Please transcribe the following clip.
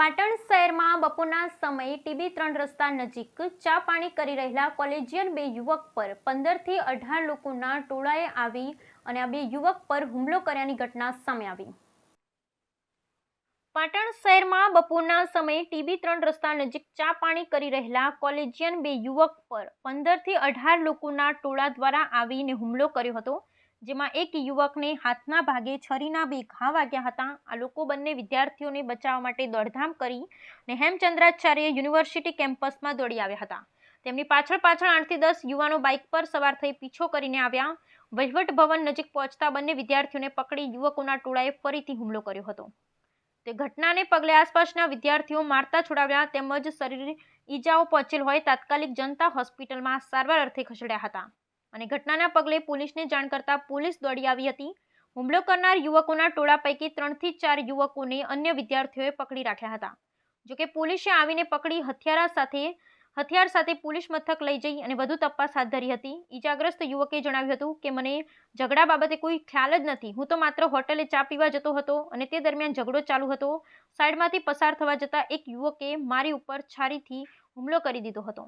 પાટણ શહેરમાં બપોરના સમયે ટીબી ત્રણ રસ્તા નજીક ચા પાણી કરી રહેલા કોલેજિયન બે યુવક પર પંદરથી અઢાર લોકોના ટોળાએ આવી અને આ બે યુવક પર હુમલો કર્યાની ઘટના સામે આવી. પાટણ શહેરમાં બપોરના સમયે ટીબી ત્રણ રસ્તા નજીક ચા પાણી કરી રહેલા કોલેજિયન બે યુવક પર પંદરથી અઢાર લોકોના ટોળા દ્વારા આવીને હુમલો કર્યો હતો. જેમાં એક યુવકને હાથના ભાગે છરીના બે ઘા વાગ્યા હતા. આ લોકો બંને વિદ્યાર્થીઓને બચાવવા માટે દોડધામ કરી ને હેમચંદ્રાચાર્ય યુનિવર્સિટી કેમ્પસમાં દોડી આવ્યા હતા. તેમની પાછળ પાછળ આઠથી દસ યુવાનો બાઇક પર સવાર થઈ પીછો કરીને આવ્યા. વહીવટ ભવન નજીક પહોંચતા બંને વિદ્યાર્થીઓને પકડી યુવકોના ટોળાએ ફરીથી હુમલો કર્યો હતો. તે ઘટનાને પગલે આસપાસના વિદ્યાર્થીઓ મારતા છોડાવ્યા તેમજ શરીરે ઈજાઓ પહોંચેલ હોય તાત્કાલિક જનતા હોસ્પિટલમાં સારવાર અર્થે ખસેડ્યા હતા. અને ઘટનાના પગલે પોલીસને જાણ કરતા પોલીસ દોડી આવી હતી. હુમલો કરનાર યુવકોના ટોળા પૈકી ત્રણથી ચાર યુવકોને અન્ય વિદ્યાર્થીઓએ પકડી રાખ્યા હતા. જોકે પોલીસે આવીને પકડી હથિયારા સાથે, હથિયાર સાથે પોલીસ મથક લઈ જઈ અને વધુ તપાસ હાથ ધરી હતી. ઈજાગ્રસ્ત યુવકે જણાવ્યું હતું કે, મને ઝઘડા બાબતે કોઈ ખ્યાલ જ નથી. હું તો માત્ર હોટલે ચા પીવા જતો હતો અને તે દરમિયાન ઝઘડો ચાલુ હતો. સાઈડમાંથી પસાર થવા જતાં એક યુવકે મારી ઉપર છારીથી હુમલો કરી દીધો હતો.